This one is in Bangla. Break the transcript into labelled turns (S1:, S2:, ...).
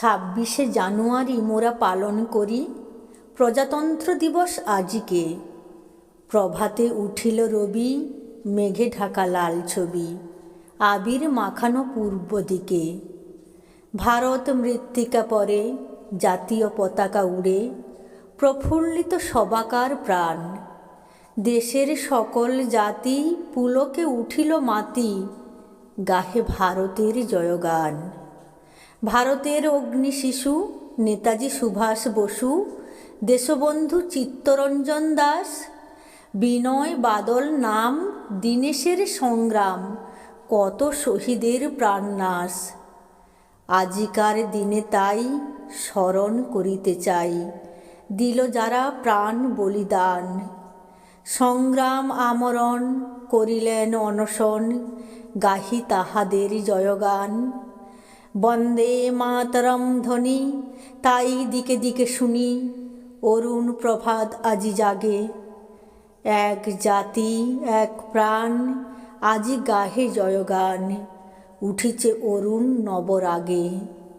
S1: ছাব্বিশে জানুয়ারি মোরা পালন করি, প্রজাতন্ত্র দিবস আজিকে। প্রভাতে উঠিল রবি, মেঘে ঢাকা লাল ছবি, আবির মাখানো পূর্ব দিকে। ভারত মৃত্তিকা পরে, জাতীয় পতাকা উড়ে, প্রফুল্লিত সবাকার প্রাণ। দেশের সকল জাতি পুলকে উঠিল মাতি, গাহে ভারতের জয়গান। ভারতের অগ্নি শিশু, নেতাজি সুভাষ বসু, দেশবন্ধু চিত্তরঞ্জন দাস, বিনয় বাদল নাম, দীনেশের সংগ্রাম, কত শহীদের প্রাণনাশ। আজিকার দিনে তাই স্মরণ করিতে চাই, দিল যারা প্রাণ বলিদান। সংগ্রাম আমরণ করিলেন অনশন, গাহি তাহাদের জয়গান। বন্দে মাতরম ধ্বনি, তাই দিকে দিকে শুনি, অরুণ প্রভাত আজি জাগে। এক জাতি, এক প্রাণ, আজি গাহে জয়গান, উঠিছে অরুণ নবরাগে।